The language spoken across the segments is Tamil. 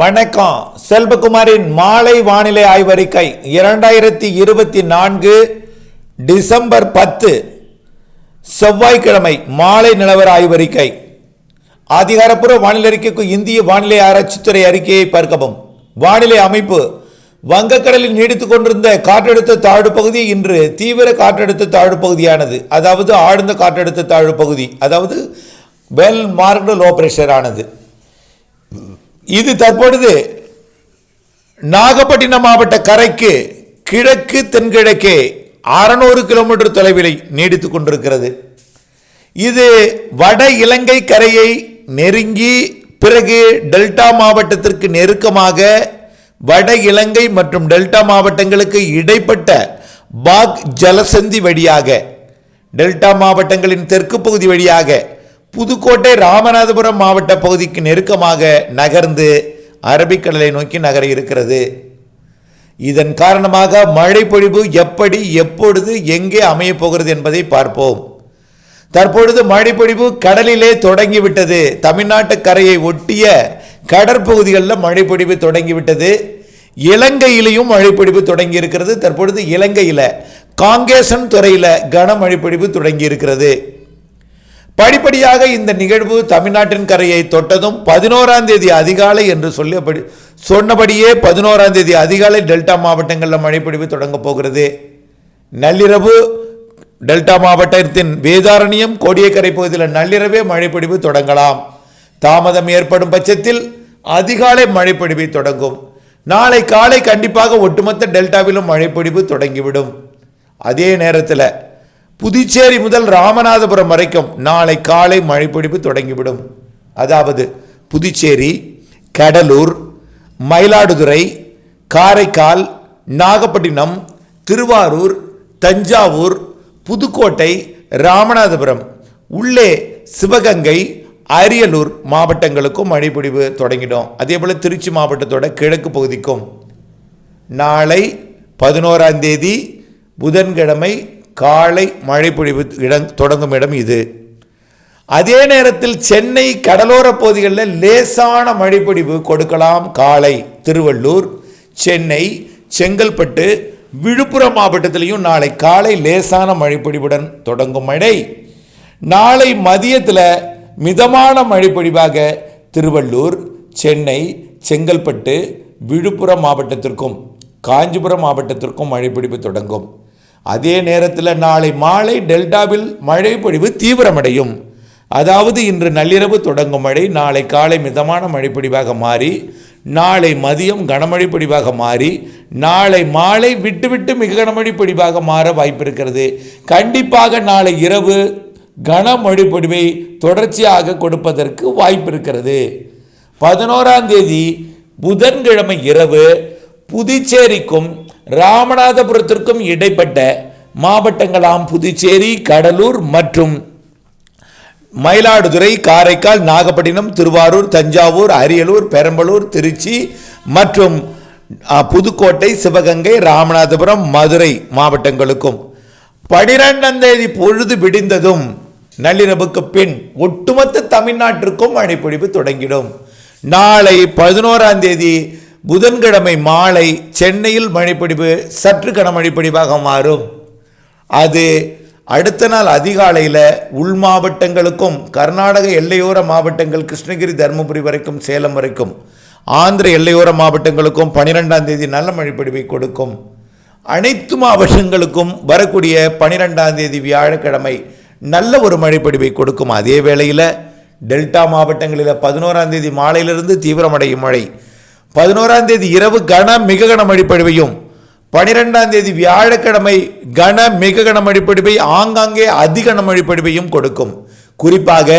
வணக்கம். செல்வகுமாரின் மாலை வானிலை ஆய்வறிக்கை இரண்டாயிரத்தி இருபத்தி நான்கு டிசம்பர் பத்து செவ்வாய்க்கிழமை மாலை நிலவர ஆய்வறிக்கை. அதிகாரப்பூர்வ வானிலை அறிக்கைக்கு இந்திய வானிலை ஆராய்ச்சித்துறை அறிக்கையை பார்க்கவும். வானிலை அமைப்பு வங்கக்கடலில் நீடித்துக் கொண்டிருந்த காற்றழுத்த தாழ்வு பகுதி இன்று தீவிர காற்றழுத்த தாழ்வு பகுதியானது அதாவது ஆழ்ந்த காற்றழுத்த தாழ்வு பகுதி அதாவது வெல் மார்க்டு லோ பிரஷர் ஆனது. இது தற்பொழுது நாகப்பட்டினம் மாவட்ட கரைக்கு கிழக்கு தென்கிழக்கே அறநூறு கிலோமீட்டர் தொலைவில் நீடித்துக் கொண்டிருக்கிறது. இது வட இலங்கை கரையை நெருங்கி பிறகு டெல்டா மாவட்டத்திற்கு நெருக்கமாக வட இலங்கை மற்றும் டெல்டா மாவட்டங்களுக்கு இடைப்பட்ட பாக் ஜலசந்தி வழியாக டெல்டா மாவட்டங்களின் தெற்கு பகுதி வழியாக புதுக்கோட்டை ராமநாதபுரம் மாவட்ட பகுதிக்கு நெருக்கமாக நகர்ந்து அரபிக்கடலை நோக்கி நகர இருக்கிறது. இதன் காரணமாக மழை பொழிவு எப்படி எப்பொழுது எங்கே அமையப் போகிறது என்பதை பார்ப்போம். தற்பொழுது மழைப்பொழிவு கடலிலே தொடங்கிவிட்டது. தமிழ்நாட்டு கரையை ஒட்டிய கடற்பகுதிகளில் மழைப்பொழிவு தொடங்கிவிட்டது. இலங்கையிலையும் மழைப்பொழிவு தொடங்கி இருக்கிறது தற்பொழுது இலங்கையில் காங்கேசன் துறையில் கனமழைப்பொழிவு தொடங்கி இருக்கிறது படிப்படியாக இந்த நிகழ்வு தமிழ்நாட்டின் கரையை தொட்டதும் பதினோராம் தேதி அதிகாலை என்று சொல்லப்படி சொன்னபடியே பதினோராம் தேதி அதிகாலை டெல்டா மாவட்டங்களில் மழைப்பொழிவு தொடங்கப் போகிறது. நள்ளிரவு டெல்டா மாவட்டத்தின் வேதாரண்யம் கோடியக்கரை பகுதியில் நள்ளிரவே மழைப்பொழிவு தொடங்கலாம். தாமதம் ஏற்படும் பட்சத்தில் அதிகாலை மழைப்பொழிவு தொடங்கும். நாளை காலை கண்டிப்பாக ஒட்டுமொத்த டெல்டாவிலும் மழைப்பொழிவு தொடங்கிவிடும். அதே நேரத்தில் புதுச்சேரி முதல் ராமநாதபுரம் வரைக்கும் நாளை காலை மழைப்பிடிப்பு தொடங்கிவிடும். அதாவது புதுச்சேரி கடலூர் மயிலாடுதுறை காரைக்கால் நாகப்பட்டினம் திருவாரூர் தஞ்சாவூர் புதுக்கோட்டை ராமநாதபுரம் உள்ளே சிவகங்கை அரியலூர் மாவட்டங்களுக்கும் மழைப்பிடிவு தொடங்கிடும். அதே போல் திருச்சி மாவட்டத்தோட கிழக்கு பகுதிக்கும். நாளை பதினோராம் தேதி புதன்கிழமை காலை மழைப்பொழிவு இடம் தொடங்கும் இடம் இது. அதே நேரத்தில் சென்னை கடலோர பகுதிகளில் லேசான மழைப்பொழிவு கொடுக்கலாம் காலை. திருவள்ளூர் சென்னை செங்கல்பட்டு விழுப்புரம் மாவட்டத்திலையும் நாளை காலை லேசான மழைப்பொழிவுடன் தொடங்கும் மழை. நாளை மதியத்தில் மிதமான மழைப்பொழிவாக திருவள்ளூர் சென்னை செங்கல்பட்டு விழுப்புரம் மாவட்டத்திற்கும் காஞ்சிபுரம் மாவட்டத்திற்கும் மழைப்பொழிவு தொடங்கும். அதே நேரத்தில் நாளை மாலை டெல்டாவில் மழைப்பொழிவு தீவிரமடையும். அதாவது இன்று நள்ளிரவு தொடங்கும் மழை நாளை காலை மிதமான மழைப்பொழிவாக மாறி நாளை மதியம் கனமழை பொழிவாக மாறி நாளை மாலை விட்டு விட்டு மிக கனமழை பொழிவாக மாற வாய்ப்பு இருக்கிறது கண்டிப்பாக நாளை இரவு கனமழை பொழிவை தொடர்ச்சியாக கொடுப்பதற்கு வாய்ப்பு இருக்கிறது பதினோராம் தேதி புதன்கிழமை இரவு புதுச்சேரிக்கும் ராமநாதபுரத்திற்கும் இடைப்பட்ட மாவட்டங்களாம் புதுச்சேரி கடலூர் மற்றும் மயிலாடுதுறை காரைக்கால் நாகப்பட்டினம் திருவாரூர் தஞ்சாவூர் அரியலூர் பெரம்பலூர் திருச்சி மற்றும் புதுக்கோட்டை சிவகங்கை ராமநாதபுரம் மதுரை மாவட்டங்களுக்கும். பனிரெண்டாம் தேதி பொழுது விடிந்ததும் நள்ளிரவுக்கு பின் ஒட்டுமொத்த தமிழ்நாட்டிற்கும் மழைப்பொழிவு தொடங்கிடும். நாளை பதினோராம் தேதி புதன்கிழமை மாலை சென்னையில் மழைப்பொழிவு சற்று கனமழைப்பொழிவாக மாறும். அது அடுத்த நாள் அதிகாலையில் உள் மாவட்டங்களுக்கும் கர்நாடக எல்லையோர மாவட்டங்கள் கிருஷ்ணகிரி தருமபுரி வரைக்கும் சேலம் வரைக்கும் ஆந்திர எல்லையோர மாவட்டங்களுக்கும் பனிரெண்டாம் தேதி நல்ல மழைப்பொழிவை கொடுக்கும். அனைத்து மாவட்டங்களுக்கும் வரக்கூடிய பனிரெண்டாம் தேதி வியாழக்கிழமை நல்ல ஒரு மழைப்பொழிவை கொடுக்கும். அதே வேளையில் டெல்டா மாவட்டங்களில் பதினோராம் தேதி மாலையிலிருந்து தீவிரமடையும் மழை. பதினோராம் தேதி இரவு கன மிக கன மழைப்பொழிவையும் பனிரெண்டாம் தேதி வியாழக்கிழமை கன மிக கன மழைப்பொழிவை ஆங்காங்கே அதிகன மழைப்பொழிவையும் கொடுக்கும். குறிப்பாக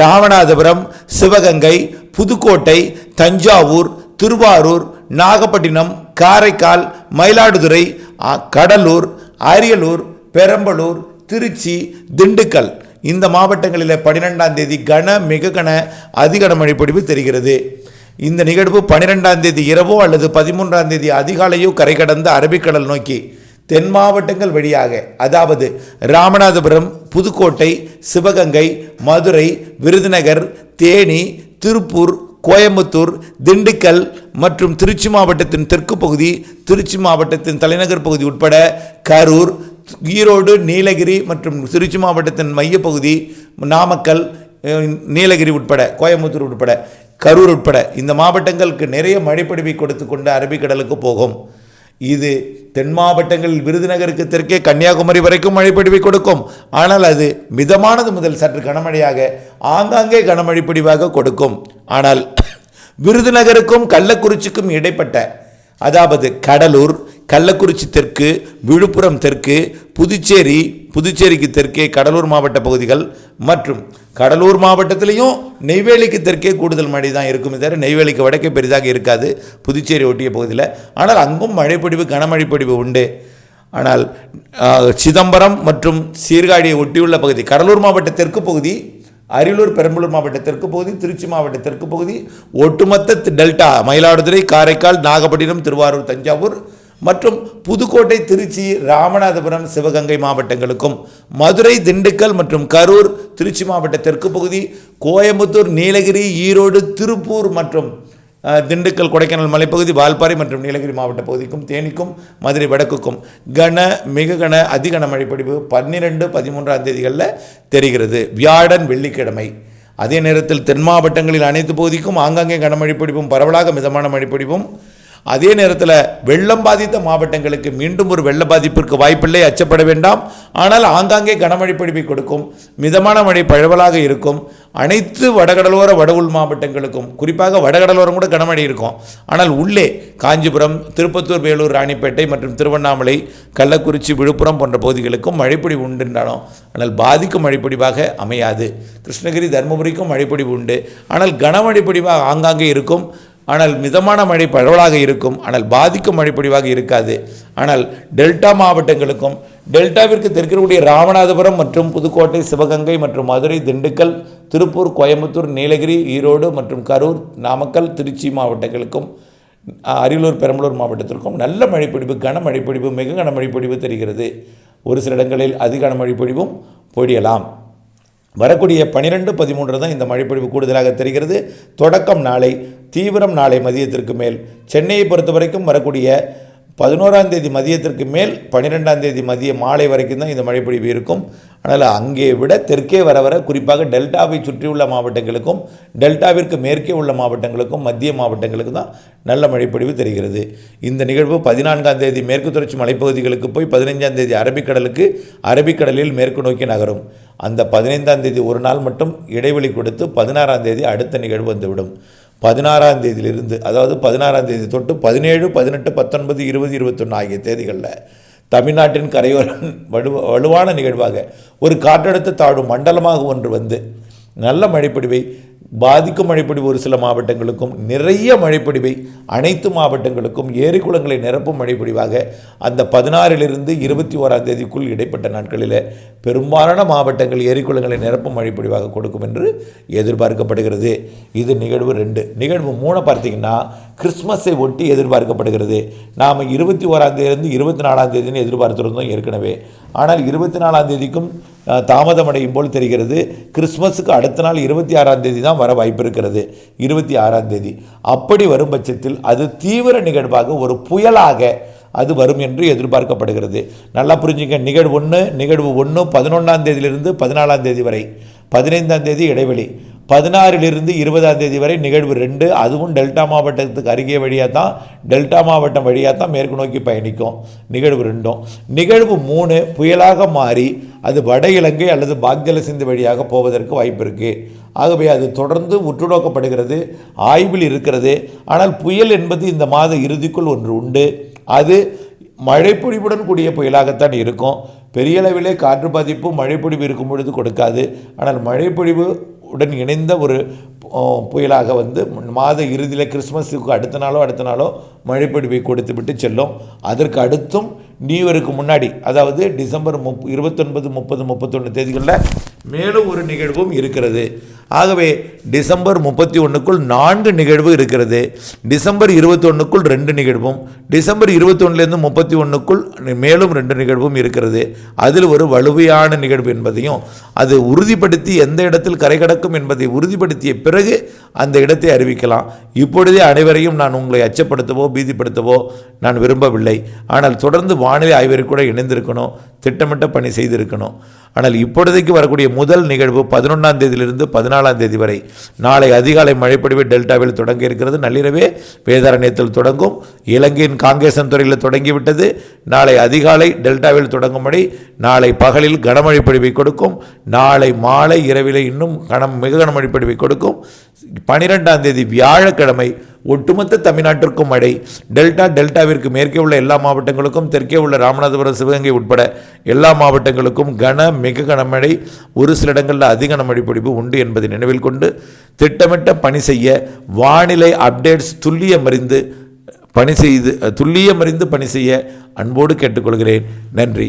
ராமநாதபுரம் சிவகங்கை புதுக்கோட்டை தஞ்சாவூர் திருவாரூர் நாகப்பட்டினம் காரைக்கால் மயிலாடுதுறை கடலூர் அரியலூர் பெரம்பலூர் திருச்சி திண்டுக்கல். இந்த மாவட்டங்களில் பன்னிரெண்டாம் தேதி கன மிக கன அதிகன மழைப்பொழிவு தெரிகிறது. இந்த நிகழ்வு பனிரெண்டாம் தேதி இரவோ அல்லது பதிமூன்றாம் தேதி அதிகாலையோ கரை கடந்த அரபிக்கடல் நோக்கி தென் மாவட்டங்கள் வழியாக அதாவது ராமநாதபுரம் புதுக்கோட்டை சிவகங்கை மதுரை விருதுநகர் தேனி திருப்பூர் கோயம்புத்தூர் திண்டுக்கல் மற்றும் திருச்சி மாவட்டத்தின் தெற்கு பகுதி திருச்சி மாவட்டத்தின் தலைநகர் பகுதி உட்பட கரூர் ஈரோடு நீலகிரி மற்றும் திருச்சி மாவட்டத்தின் மையப்பகுதி நாமக்கல் நீலகிரி உட்பட கோயம்புத்தூர் உட்பட. கரூர் உட்பட இந்த மாவட்டங்களுக்கு நிறைய மழைப்பொழிவை கொடுத்து கொண்டு அரபிக்கடலுக்கு போகும். இது தென் மாவட்டங்களில் விருதுநகருக்கு தெற்கே கன்னியாகுமரி வரைக்கும் மழைப்பொழிவை கொடுக்கும். ஆனால் அது மிதமானது முதல் சற்று கனமழையாக ஆங்காங்கே கனமழை பொழிவாக கொடுக்கும். ஆனால் விருதுநகருக்கும் கள்ளக்குறிச்சிக்கும் இடைப்பட்ட அதாவது கடலூர் கள்ளக்குறிச்சி தெற்கு விழுப்புரம் தெற்கு புதுச்சேரி புதுச்சேரிக்கு தெற்கே கடலூர் மாவட்ட பகுதிகள் மற்றும் கடலூர் மாவட்டத்திலையும் நெய்வேலிக்கு தெற்கே கூடுதல் மழை தான் இருக்குமே தவிர நெய்வேலிக்கு வடக்கே பெரிதாக இருக்காது புதுச்சேரி ஒட்டிய பகுதியில். ஆனால் அங்கும் மழைப்பொடிவு கனமழை உண்டு. ஆனால் சிதம்பரம் மற்றும் சீர்காழியை ஒட்டியுள்ள பகுதி கடலூர் மாவட்ட தெற்கு பகுதி அரியலூர் பெரம்பலூர் மாவட்ட தெற்கு பகுதி திருச்சி மாவட்ட தெற்கு பகுதி ஒட்டுமொத்த டெல்டா மயிலாடுதுறை காரைக்கால் நாகப்பட்டினம் திருவாரூர் தஞ்சாவூர் மற்றும் புதுக்கோட்டை திருச்சி ராமநாதபுரம் சிவகங்கை மாவட்டங்களுக்கும். மதுரை திண்டுக்கல் மற்றும் கரூர் திருச்சி மாவட்ட தெற்கு பகுதி கோயம்புத்தூர் நீலகிரி ஈரோடு திருப்பூர் மற்றும் திண்டுக்கல் கொடைக்கானல் மலைப்பகுதி வால்பாறை மற்றும் நீலகிரி மாவட்ட பகுதிக்கும் தேனிக்கும் மதுரை வடக்குக்கும் கன மிக கன அதிகன மழைப்பொழிவு பன்னிரெண்டு பதிமூன்றாம் தேதிகளில் தெரிகிறது. வியாழன் வெள்ளிக்கிழமை. அதே நேரத்தில் தென் மாவட்டங்களில் அனைத்து பகுதிக்கும் ஆங்காங்கே கனமழை பரவலாக மிதமான மழை அதே நேரத்தில் வெள்ளம் பாதித்த மாவட்டங்களுக்கு மீண்டும் ஒரு வெள்ள பாதிப்பிற்கு வாய்ப்பில்லை அச்சப்பட வேண்டாம். ஆனால் ஆங்காங்கே கனமழை பொழிவை கொடுக்கும் மிதமான மழை பழவலாக இருக்கும். அனைத்து வடகடலோர வட உள் மாவட்டங்களுக்கும் குறிப்பாக வடகடலோரம் கூட கனமழை இருக்கும். ஆனால் உள்ளே காஞ்சிபுரம் திருப்பத்தூர் வேலூர் ராணிப்பேட்டை மற்றும் திருவண்ணாமலை கள்ளக்குறிச்சி விழுப்புரம் போன்ற பகுதிகளுக்கும் மழைப்பொடி உண்டு என்றாலும் ஆனால் பாதிக்கும் மழைப்பொடிவாக அமையாது. கிருஷ்ணகிரி தருமபுரிக்கும் மழைப்பொழிவு உண்டு. ஆனால் கனமழை ஆங்காங்கே இருக்கும். ஆனால் மிதமான மழை பரவலாக இருக்கும். ஆனால் பாதிக்கும் மழைப்பொழிவாக இருக்காது. ஆனால் டெல்டா மாவட்டங்களுக்கும் டெல்டாவிற்கு தெற்கக்கூடிய ராமநாதபுரம் மற்றும் புதுக்கோட்டை சிவகங்கை மற்றும் மதுரை திண்டுக்கல் திருப்பூர் கோயம்புத்தூர் நீலகிரி ஈரோடு மற்றும் கரூர் நாமக்கல் திருச்சி மாவட்டங்களுக்கும் அரியலூர் பெரம்பலூர் மாவட்டத்திற்கும் நல்ல மழைப்பொழிவு கனமழைப்பொழிவு மிக கனமழைப்பொழிவு தெரிகிறது. ஒரு சில இடங்களில் அதிக கனமழைப்பொழிவும் பொழியலாம். வரக்கூடிய பனிரெண்டு பதிமூன்று தான் இந்த மழைப்பொழிவு கூடுதலாக தெரிகிறது. தொடக்கம் நாளை தீவிரம் நாளை மதியத்திற்கு மேல். சென்னையை பொறுத்த வரைக்கும் வரக்கூடிய பதினோராம் தேதி மதியத்திற்கு மேல் பன்னிரெண்டாம் தேதி மதிய மாலை வரைக்கும் தான் இந்த மழைப்பொழிவு இருக்கும். ஆனால் அங்கே விட தெற்கே வர வர குறிப்பாக டெல்டாவை சுற்றியுள்ள மாவட்டங்களுக்கும் டெல்டாவிற்கு மேற்கே உள்ள மாவட்டங்களுக்கும் மத்திய மாவட்டங்களுக்கு தான் நல்ல மழைப்பொழிவு தெரிகிறது. இந்த நிகழ்வு பதினான்காம் தேதி மேற்கு தொடர்ச்சி மலைப்பகுதிகளுக்கு போய் பதினைஞ்சாம் தேதி அரபிக்கடலுக்கு அரபிக்கடலில் மேற்கு நோக்கி நகரும். அந்த பதினைந்தாம் தேதி ஒரு நாள் மட்டும் இடைவெளி கொடுத்து பதினாறாம் தேதி அடுத்த நிகழ்வு வந்துவிடும். பதினாறாம் தேதியிலிருந்து அதாவது பதினாறாம் தேதி தொட்டு பதினேழு பதினெட்டு பத்தொன்பது இருபது இருபத்தொன்று ஆகிய தேதிகளில் தமிழ்நாட்டின் கரையோரம் வலு வலுவான நிகழ்வாக ஒரு காற்றழுத்த தாழ்வு மண்டலமாக ஒன்று வந்து நல்ல மழைப்பொடிவை பாதிக்கும் மழைப்பொழிவு ஒரு சில மாவட்டங்களுக்கும் நிறைய மழைப்பொழிவை அனைத்து மாவட்டங்களுக்கும் ஏரி குளங்களை நிரப்பும் மழைப்பொழிவாக அந்த பதினாறிலிருந்து இருபத்தி ஓராம் தேதிக்குள் இடைப்பட்ட நாட்களில் பெரும்பாலான மாவட்டங்கள் ஏரி குளங்களை நிரப்பும் மழைப்பொழிவாக கொடுக்கும் என்று எதிர்பார்க்கப்படுகிறது. இது நிகழ்வு ரெண்டு. நிகழ்வு மூணை பார்த்தீங்கன்னா கிறிஸ்மஸை ஒட்டி எதிர்பார்க்கப்படுகிறது. நாம் இருபத்தி ஓராம் தேதியிலிருந்து இருபத்தி நாலாம் தேதின்னு எதிர்பார்த்துருந்தோம் ஏற்கனவே. ஆனால் இருபத்தி நாலாம் தேதிக்கும் அஹ், தாமதமடையும் போல் தெரிகிறது. கிறிஸ்மஸுக்கு அடுத்த நாள் இருபத்தி ஆறாம் தேதி தான் வர வாய்ப்பு இருக்கிறது. இருபத்தி ஆறாம் தேதி. அப்படி வரும் பட்சத்தில் அது தீவிர நிகழ்வாக ஒரு புயலாக அது வரும் என்று எதிர்பார்க்கப்படுகிறது. நல்லா புரிஞ்சுங்க. நிகழ்வு ஒன்று நிகழ்வு ஒன்று பதினொன்றாம் தேதியிலிருந்து பதினாலாம் தேதி வரை. பதினைந்தாம் தேதி இடைவெளி. பதினாறிலிருந்து இருபதாம் தேதி வரை நிகழ்வு ரெண்டு அதுவும் டெல்டா மாவட்டத்துக்கு அருகே வழியாக தான் டெல்டா மாவட்டம் வழியாக தான் மேற்கு நோக்கி பயணிக்கும் நிகழ்வு ரெண்டும். நிகழ்வு மூணு புயலாக மாறி அது வட இலங்கை அல்லது பாக்ஜல வழியாக போவதற்கு வாய்ப்பு இருக்குது ஆகவே அது தொடர்ந்து உற்றுநோக்கப்படுகிறது ஆய்வில் இருக்கிறது. ஆனால் புயல் என்பது இந்த மாத இறுதிக்குள் ஒன்று உண்டு. அது மழைப்பொழிவுடன் கூடிய புயலாகத்தான் இருக்கும். பெரிய அளவிலே காற்று பாதிப்பு மழைப்பொழிவு இருக்கும் பொழுது கொடுக்காது. ஆனால் மழைப்பொழிவு உடன் இணைந்த ஒரு புயலாக வந்து மாத இறுதியில் கிறிஸ்மஸுக்கு அடுத்த நாளோ அடுத்த நாளோ மழைப்பிடிப்பை கொடுத்து விட்டு செல்லும். அதற்கு அடுத்தும் நியூ இயருக்கு முன்னாடி அதாவது டிசம்பர் முப் இருபத்தொன்பது முப்பது முப்பத்தொன்று தேதிகளில் மேலும் ஒரு நிகழ்வும் இருக்கிறது. ஆகவே டிசம்பர் முப்பத்தி ஒன்றுக்குள் நான்கு நிகழ்வு இருக்கிறது. டிசம்பர் இருபத்தொன்னுக்குள் ரெண்டு நிகழ்வும் டிசம்பர் இருபத்தொன்னுலேருந்து முப்பத்தி ஒன்றுக்குள் மேலும் ரெண்டு நிகழ்வும் இருக்கிறது. அதில் ஒரு வலுவையான நிகழ்வு என்பதையும் அது உறுதிப்படுத்தி எந்த இடத்தில் கரை கடக்கும் என்பதை உறுதிப்படுத்திய பிறகு அந்த இடத்தை அறிவிக்கலாம். இப்பொழுதே அனைவரையும் நான் உங்களை அச்சப்படுத்தவோ பீதிப்படுத்தவோ நான் விரும்பவில்லை. ஆனால் தொடர்ந்து வானிலை ஆய்வரை கூட இணைந்திருக்கணும் திட்டமிட்ட பணி செய்திருக்கணும். ஆனால் இப்பொழுதைக்கு வரக்கூடிய முதல் நிகழ்வு பதினொன்றாம் தேதியிலிருந்து பதினாலாம் தேதி வரை. நாளை அதிகாலை மழைப்பொழிவு டெல்டாவில் தொடங்க இருக்கிறது. நள்ளிரவே வேதாரண்யத்தில் தொடங்கும். இலங்கையின் காங்கேசன் துறையில் தொடங்கிவிட்டது. நாளை அதிகாலை டெல்டாவில் தொடங்கும்படி நாளை பகலில் கனமழை பொழிவை கொடுக்கும். நாளை மாலை இரவிலே இன்னும் கனம் மிக கனமழை பொழிவை கொடுக்கும். பனிரெண்டாம் தேதி வியாழக்கிழமை ஒட்டுமொத்த தமிழ்நாட்டிற்கும் மழை. டெல்டா டெல்டாவிற்கு மேற்கே உள்ள எல்லா மாவட்டங்களுக்கும் தெற்கே உள்ள ராமநாதபுரம் சிவகங்கை உட்பட எல்லா மாவட்டங்களுக்கும் கன மிக கனமழை ஒரு சில இடங்களில் அதிக கனமழை பொழிவு உண்டு என்பதை நினைவில் கொண்டு திட்டமிட்ட பணி செய்ய வானிலை அப்டேட்ஸ் துல்லியமறிந்து பணி செய்து துல்லியமறிந்து பணி செய்ய அன்போடு கேட்டுக்கொள்கிறேன். நன்றி.